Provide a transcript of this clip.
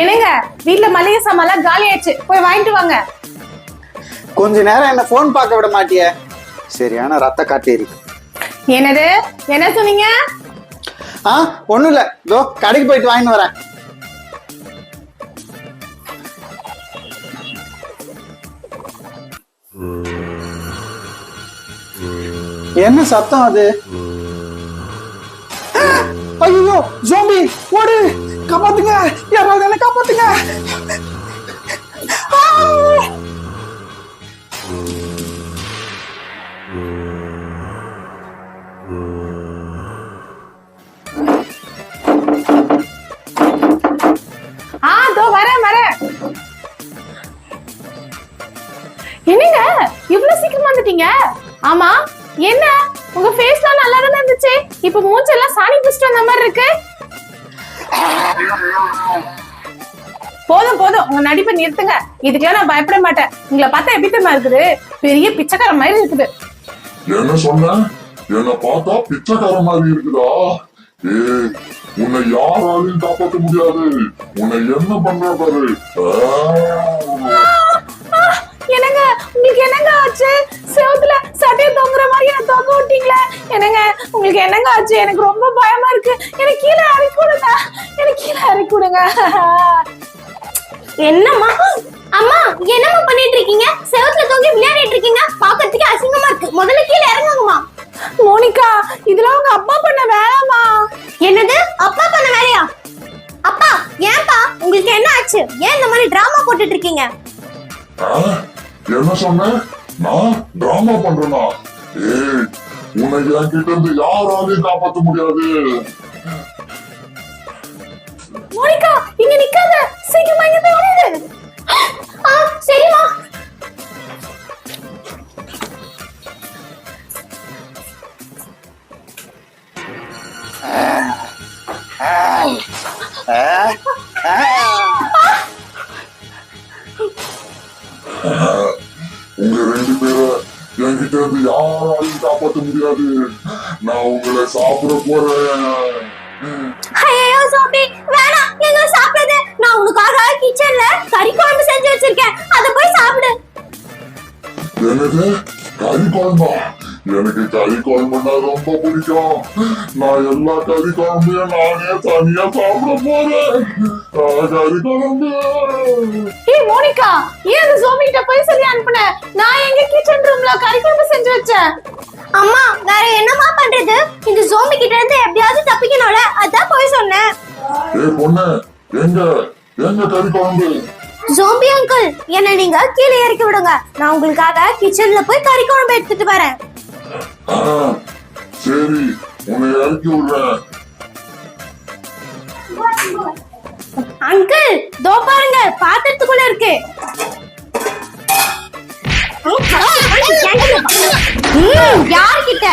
என்னங்க? வீட்ல மளிகை சாமான்லாம் காலி ஆயிடுச்சு. போய் வாங்கிட்டு வாங்க. கொஞ்ச நேரம் என்ன ஃபோன் பார்க்க விட மாட்டியே? சரியான ரத்த காட்டேரி என்னது? என்ன சொன்னீங்க? ஆ ஒண்ணும் இல்ல இதோ கடைக்கு போயிட்டு வாங்கிட்டு வரேன். என்ன சத்தம் அது? ஜோம்பி ஓடு காப்பாத்துங்க யாராவது என்ன காப்பாத்துங்க ஆ! வரேன் வரேன். என்னங்க? இவ்வளவு சீக்கிரமா வந்துட்டீங்க? ஆமா என்ன? உங்க ஃபேஸ்லாம் நல்லா தானே இருந்துச்சு. இப்போ மூஞ்செல்லாம் சாணி பிடிச்சிட்டு வந்த போதும் உங்க நடிப்பை நிறுத்துங்க. இதுக்கெல்லாம் நான் பயப்பட மாட்டேன். உங்களை பார்த்தா எப்படி தெரியுமா இருக்குது? பெரிய பிச்சைக்கார மாதிரி இருக்குது. என்ன சொன்ன? என்ன பார்த்தா பிச்சைக்கார மாதிரி இருக்குதா? ஏய் உன்னை யாராலையும் காப்பாத்த முடியாது. உன்னை என்ன பண்ண பாரு! என்னங்க? உங்களுக்கு என்னங்க ஆச்சு? செவத்துல சட்டையை தொங்குற மாதிரி என்ன தொங்க விட்டீங்களே? என்னங்க? உங்களுக்கு என்னங்க ஆச்சு? எனக்கு ரொம்ப பயமா இருக்கு. எனக்கு கீழே இறக்கி விடுங்க. எனக்கு கீழே இறக்கி விடுங்க. என்னம்மா? அம்மா என்னம்மா பண்ணிட்டு இருக்கீங்க? செவத்துல தொங்கி விளையாடிட்டு இருக்கீங்க? பாக்கிறதுக்கு அசிங்கமா இருக்கு. முதல்ல கீழே இறங்குங்கம்மா. மோனிகா இதெல்லாம் உங்க அப்பா பண்ண வேலைமா என்னது? அப்பா பண்ண வேலையா? அப்பா ஏன்பா? உங்களுக்கு என்ன ஆச்சு? ஏன் இந்த மாதிரி டிராமா போட்டுட்டு இருக்கீங்க? என்ன சொன்ன? நான் டிராமா பண்றேனா? ஏய் உன்னை என்கிட்ட இருந்து யாராலையும் காப்பாத்த முடியாது. மோனிகா இங்க நிக்காத. உங்க ரெண்டு பேரை என்கிட்ட இருந்து யாராலையும் காப்பாத்த முடியாது. நான் உங்களை சாப்பிட போறேன். ஐயோ சோபி வேணாம் எங்க சாப்பிடுது நான் உனக்காக கிச்சன்ல கறி குழம்பு செஞ்சு வச்சிருக்கேன். அத போய் சாப்பிடு. என்னது? கறி குழம்பா? எனக்கு கறி குழம்புனா ரொம்ப பிடிக்கும். நான் எல்லா கறி குழம்பையும் நானே தனியா சாப்பிட போறேன். கறி குழம்பு. ஏய் மோனிகா ஏன் அந்த சோமி கிட்ட போய் சொல்லி அனுப்புன? நான் எங்க கிச்சன் ரூம்ல கறி குழம்பு செஞ்சு வச்சேன். அம்மா வேற என்னம்மா பண்றது? இந்த ஜோம்பி கிட்ட இருந்து எப்படியாவது தப்பிக்கணும்ல? அதான் போய் சொன்னேன். ஏ பொண்ணு எங்க எங்க கறி குழம்பு? ஜோம்பி அங்கிள் என்ன நீங்க கீழே இறக்கி விடுங்க. நான் உங்களுக்காக கிச்சன்ல போய் கறி குழம்பு எடுத்துட்டு வரேன். சரி உன்னை இறக்கி விடுறேன் அங்கிள் தோ பாருங்க பாத்திரத்துக்குள்ள இருக்கு ம், யார்கிட்ட